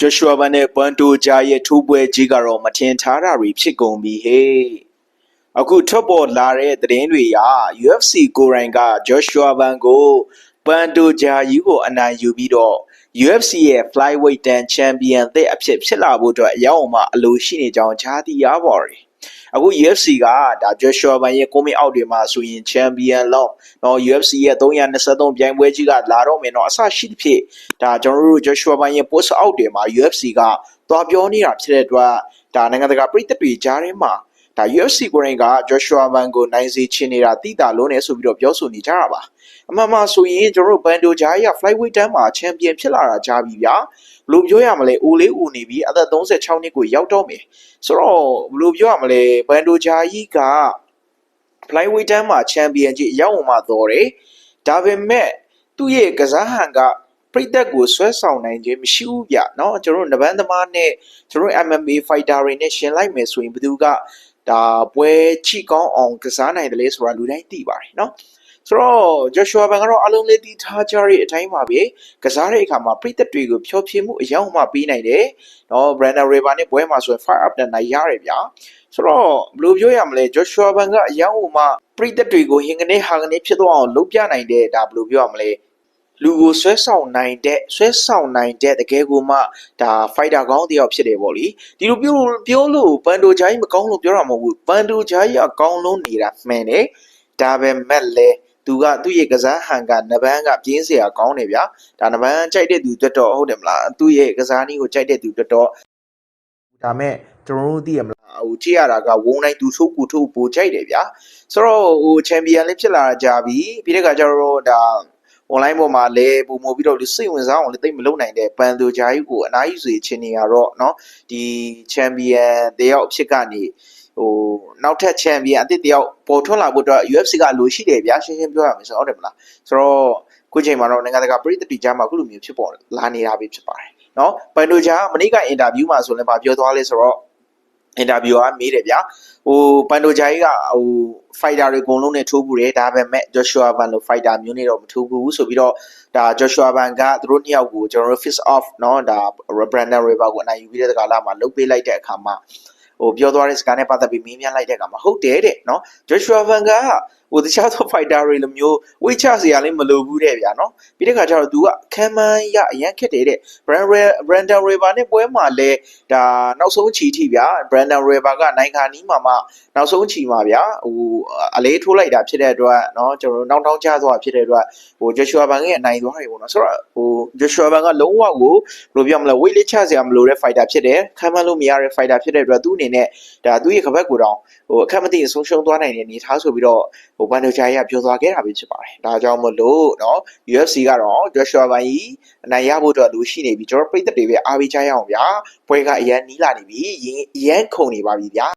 ဂျိုရှွာဘန်နဲ့ပွမ်တိုဂျာရဲ့ထိုးပွဲကြီးကတော့မထင်ထားတာတွေဖြစ်ကုန်ပြီဟေးအခုထွက်ပေါ်လာတဲ့သတင်းတွေအရ UFC ကိုရိုင်းကဂျိုရှွာဘန်ကိုပွမ်တိုဂျာယူကိုအနိုင်ယူပြီးတော့ UFC ရဲ့ flyweight တန်ချန်ပီယံသစ်အဖြစ်ဖြစ်လာဖို့အတွက်အရောက်အမှအလိုရှိနေကြောင်းကြားသိရပါတယ်အခု UFC ကဒါဂျိုရှွာဘန်ရဲ့ကိုမင်းအောက်တွေမှာဆိုရင်ချန်ပီယံလောက်တော့ UFC ရဲ့323ပြိုင်ပွဲကြီးကလာတော့မယ်တော့အဆရှိသဖြင့်ဒါကျွန်တော်တို့ဂျိုရှွာဘန်ရဲ့ post အောက်တွေမှာ UFC ကသွားပြောနေတာဖြစ်တဲ့အတွက်ဒါနိုင်ငံတကာပြည်သက်တွေကြားထဲမှာ ဒါ UFC ကိုရင်က Joshua Van ကိုနိုင်စေချင်နေတာတိတာလုံးနေဆိုပြီးတော့ပြောဆိုနေကြတာပါအမှန်မှဆိုရင်ကျွန်တော်တို့ဘန်ဒိုဂျာကြီးက flyweight တန်းမှာချန်ပီယံဖြစ်လာတာကြားပြီဗျာဘယ်လိုပြောရမလဲအိုလေးဦးနေပြီအသက်36နှစ်ကိုရောက်တော့မယ်ဆိုတော့ဘယ်လိုပြောရမလဲဘန်ဒိုဂျာကြီးက flyweight တန်းမှာချန်ပီယံကြီးအရောက်မှတော်တယ်ဒါပေမဲ့သူ့ရဲ့ကစားဟန်ကပြိသက်ကိုဆွဲဆောင်နိုင်ခြင်းမရှိဘူးဗျเนาะကျွန်တော်တို့နဗန်းသမားနဲ့ကျွန်တော်တို့ MMA fighter တွေနဲ့ရှင်လိုက်မယ်ဆိုရင်ဘယ်သူက ဒါပွဲချိကောင်းအောင်ကစားနိုင်တယ်လေဆိုတာလူတိုင်းသိပါတယ်เนาะဆိုတော့ Joshua Ban ကတော့အလုံးလေးတီးထားကြတဲ့အတိုင်းပါပဲကစားတဲ့အခါမှာပြိသက်တွေကိုဖြောပြမှုအရောက်မှပေးနိုင်တယ်เนาะ Brandon River နဲ့ပွဲမှာဆိုရင် fire up နဲ့နိုင်ရတယ်ဗျာဆိုတော့ဘယ်လိုပြောရမလဲ Joshua Ban ကအရောက်မှပြိသက်တွေကိုဟင်ကနေဟာကနေဖြစ်သွားအောင်လုပ်ပြနိုင်တဲ့ဒါဘယ်လိုပြောရမလဲ လူကိုဆွဲဆောင်နိုင်တဲ့ဆွဲဆောင်နိုင်တဲ့တကယ်ကိုမှဒါ fighter ကောင်းတစ်ယောက်ဖြစ်တယ်ပေါ့လေဒီလိုပြောလို့ပြောလို့ဘန်ဒိုဂျာကြီးမကောင်းလို့ပြောတာမဟုတ်ဘူးဘန်ဒိုဂျာကြီးအကောင်းလုံးနေတာမှန်တယ်ဒါပဲမဲ့လဲသူကသူ့ရဲ့ကစားဟန်ကနဘန်းကပြင်းစရာကောင်းတယ်ဗျာဒါနဘန်းကြိုက်တဲ့သူတွတ်တော့ဟုတ်တယ်မလားသူ့ရဲ့ကစားနည်းကိုကြိုက်တဲ့သူတွတ်တော့ဒါမဲ့ကျွန်တော်တို့သိရမလားဟိုကြည့်ရတာကဝုံတိုင်းသူဆိုးကူထုတ်ပိုကြိုက်တယ်ဗျာဆိုတော့ဟိုချန်ပီယံလေးဖြစ်လာကြပြီပြီးတဲ့ခါကျတော့ဒါ online ပေါ်မှာလဲပုံမပြီးတော့စိတ်ဝင်စားအောင်လည်းသိမလုံနိုင်တဲ့ပန်သူဂျာကြီးကိုအနားယူစေချင်နေရတော့เนาะဒီချန်ပီယံတယောက်အဖြစ်ကနေဟိုနောက်ထပ်ချန်ပီယံအသစ်တယောက်ပေါ်ထွက်လာဖို့အတွက် UFC ကလိုရှိတယ်ဗျာရှင်းရှင်းပြောရမယ်ဆိုတော့ဟုတ်တယ်မလားဆိုတော့ခုချိန်မှာတော့နိုင်ငံတကာပြည်သက်တီကြားမှာအခုလိုမျိုးဖြစ်ပေါ်လာနေတာပဲဖြစ်ပါတယ်เนาะပန်သူဂျာမနေ့ကအင်တာဗျူးမှာဆိုလည်းဗာပြောသွားလဲဆိုတော့ အင်တာဗျူးကမေးတယ်ဗျာဟိုပန်တိုဂျာကြီးကဟို fighter တွေအကုန်လုံးနဲ့ထိုးဘူးတယ်ဒါပေမဲ့ Joshua Van လို fighter မျိုးနဲ့တော့မထိုးဘူးဆိုပြီးတော့ဒါ Joshua Van ကသူတို့နှစ်ယောက်ကိုကျွန်တော်တို့ fist off เนาะဒါ Brandon River ကိုအနိုင်ယူပြီးတဲ့ကာလမှာလုတ်ပေးလိုက်တဲ့အခါမှာဟိုပြောသွားတဲ့စကားနဲ့ပတ်သက်ပြီးမင်းများလိုက်တဲ့အခါမှာဟုတ်တယ်တဲ့เนาะ Joshua Van က ဟိုတခြားသော fighter တွေလိုမျိုးဝိတ်ချစရာလည်းမလိုဘူးတဲ့ဗျာเนาะပြီးတဲ့ခါကျတော့ तू ကခံမန်းရအရန်ခက်တယ်တဲ့ Brandon River နဲ့ပွဲမှာလဲဒါနောက်ဆုံးချီထိဗျာ Brandon River ကနိုင်ခါနီးမှာမှနောက်ဆုံးချီမှာဗျာဟိုအလေးထိုးလိုက်တာဖြစ်တဲ့အတွက်เนาะကျွန်တော်တို့နောက်တောင်းချသွားဖြစ်တဲ့အတွက်ဟို Joshua Ban ရဲ့အနိုင်သွားတယ်ပေါ့နော်ဆိုတော့ဟို Joshua Ban ကလုံးဝကိုဘယ်လိုပြောမလဲ weight လေးချစရာမလိုတဲ့ fighter ဖြစ်တယ်ခံမလို့မရတဲ့ fighter ဖြစ်တဲ့အတွက်သူ့အနေနဲ့ဒါသူ့ရဲ့ခဘက်ကိုတောင်ဟိုအခက်မသိဆုံးရှုံးသွားနိုင်တဲ့အနေထားဆိုပြီးတော့ ဟိုဘန်ဒိုဂျာကြီးကပြောသွားခဲ့တာပဲဖြစ်ပါတယ်ဒါကြောင့်မလို့เนาะ UFC ကတော့ Joshua Ban ကြီးအနိုင်ရဖို့အတွက်လူရှိနေပြီကျွန်တော်ပြည်သက်တွေပဲအားပေးကြရအောင်ဗျာပွဲကအရန်နီးလာနေပြီရင်အရန်ခုန်နေပါပြီဗျာ